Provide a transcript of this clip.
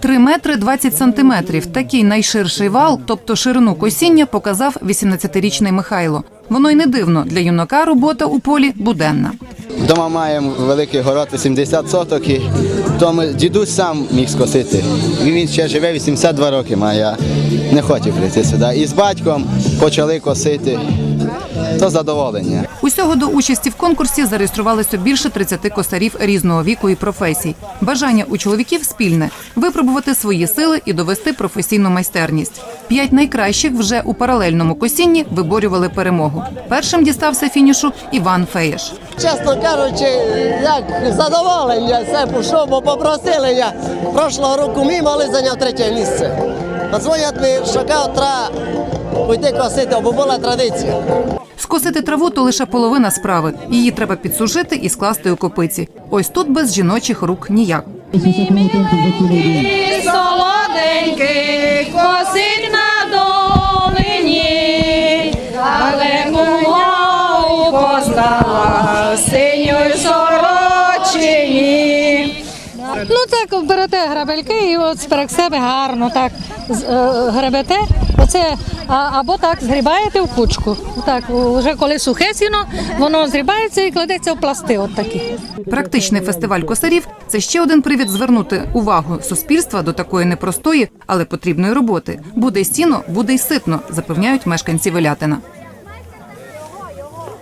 Три метри 20 сантиметрів. Такий найширший вал, тобто ширину косіння, показав 18-річний Михайло. Воно й не дивно для юнака робота у полі буденна. Вдома маємо великий город 80 соток, і тому дідусь сам міг скосити. Він ще живе 82 роки має, я не хотів прийти сюди. І з батьком почали косити. То задоволення. Усього до участі в конкурсі зареєструвалося більше 30 косарів різного віку і професій. Бажання у чоловіків спільне випробувати свої сили і довести професійну майстерність. П'ять найкращих вже у паралельному косінні виборювали перемогу. Першим дістався фінішу Іван Феєш. Чесно кажучи, як задоволення все пішов, бо попросили я прошлого року мимо, але зайняв третє місце. Подзвонять мені, що кажуть, треба піти косити, бо була традиція. Скосити траву то лише половина справи. Її треба підсушити і скласти у копиці. Ось тут без жіночих рук ніяк. солоденький косить на долині, але мого постала синьою сорочині. Ну так берете грабельки і от сперек себе гарно так е, гребете. Оце або так згрібаєте в кучку. Так, вже коли сухе сіно, воно згрібається і кладеться в пласти. От такі. Практичний фестиваль косарів це ще один привід звернути увагу суспільства до такої непростої, але потрібної роботи. Буде й сіно, буде й ситно, запевняють мешканці Велятина.